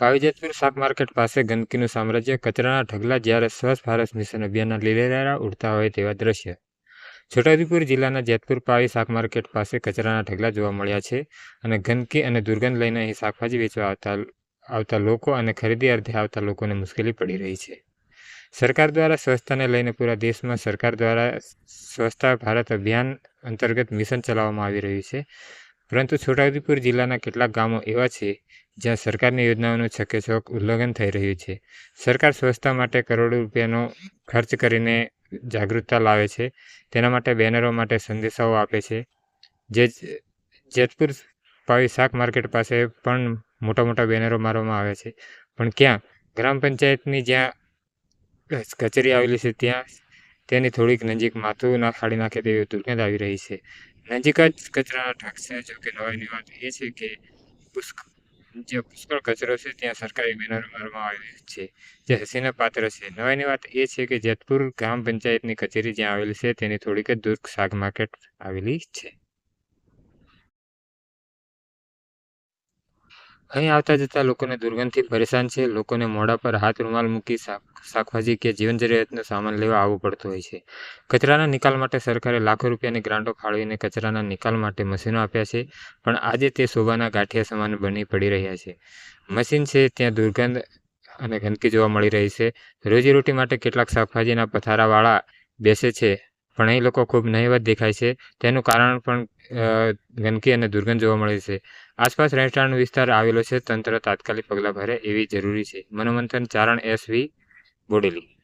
પાવીજેતપુર શાક માર્કેટ પાસે ગંદકીનું સામ્રાજ્ય કચરાના ઢગલા જ્યારે સ્વચ્છ ભારત મિશન અભિયાનના લીલેરા ઉડતા હોય તેવા દ્રશ્ય. છોટાઉદેપુર જિલ્લાના જેતપુર પાવી શાક માર્કેટ પાસે કચરાના ઢગલા જોવા મળ્યા છે અને ગંદકી અને દુર્ગંધ લઈને અહીં શાકભાજી વેચવા આવતા આવતા લોકો અને ખરીદી અર્થે આવતા લોકોને મુશ્કેલી પડી રહી છે. સરકાર દ્વારા સ્વચ્છતાને લઈને પૂરા દેશમાં સરકાર દ્વારા સ્વચ્છતા ભારત અભિયાન અંતર્ગત મિશન ચલાવવામાં આવી રહ્યું છે. પરંતુ છોટાઉદેપુર જિલ્લાના કેટલાક ગામો એવા છે જ્યાં સરકારની યોજનાઓનું છકેછોક ઉલ્લંઘન થઈ રહ્યું છે. સરકાર સ્વચ્છતા માટે કરોડો રૂપિયાનો ખર્ચ કરીને જાગૃતતા લાવે છે. તેના માટે બેનરો માટે સંદેશાઓ આપે છે. જે જેતપુર પાવી શાક માર્કેટ પાસે પણ મોટા મોટા બેનરો મારવામાં આવે છે. પણ ક્યાં? ગ્રામ પંચાયતની જ્યાં કચેરી આવેલી છે, ત્યાં તેની થોડીક નજીક માથું ના ફાડી નાખે તેવી દુર્ગંધ આવી રહી છે. નજીક જ કચરાના ઢાક છે, જો કે નવાઈની વાત એ છે કે જે પુષ્કળ કચરો છે ત્યાં સરકારી બેનરો મારવામાં આવેલી છે, જે હસીના પાત્ર છે. નવાઈની વાત એ છે કે જેતપુર ગ્રામ પંચાયતની કચેરી જ્યાં આવેલી છે તેની થોડીક જ દૂર શાક માર્કેટ આવેલી છે. અહીં આવતા જતા લોકોને દુર્ગંધથી પરેશાન છે. લોકોને મોઢા પર હાથ રૂમાલ મૂકી શાક શાકભાજી કે જીવન જરૂરિયાતનો સામાન લેવા આવવું પડતું હોય છે. કચરાના નિકાલ માટે સરકારે લાખો રૂપિયાની ગ્રાન્ટો ફાળવીને કચરાના નિકાલ માટે મશીનો આપ્યા છે, પણ આજે તે શોભાના ગાંઠિયા સમાન બની પડી રહ્યા છે. મશીન છે, ત્યાં દુર્ગંધ અને ગંદકી જોવા મળી રહી છે. રોજીરોટી માટે કેટલાક શાકભાજીના પથારાવાળા બેસે છે, પણ અહીં લોકો ખૂબ નહીવત દેખાય છે. તેનું કારણ પણ ગંદકી અને દુર્ગંધ જોવા મળે છે. આસપાસ રહેઠાણ વિસ્તાર આવેલો છે. તંત્ર તાત્કાલિક પગલાં ભરે એવી જરૂરી છે. મનોમંથન ચારણ એસવી good evening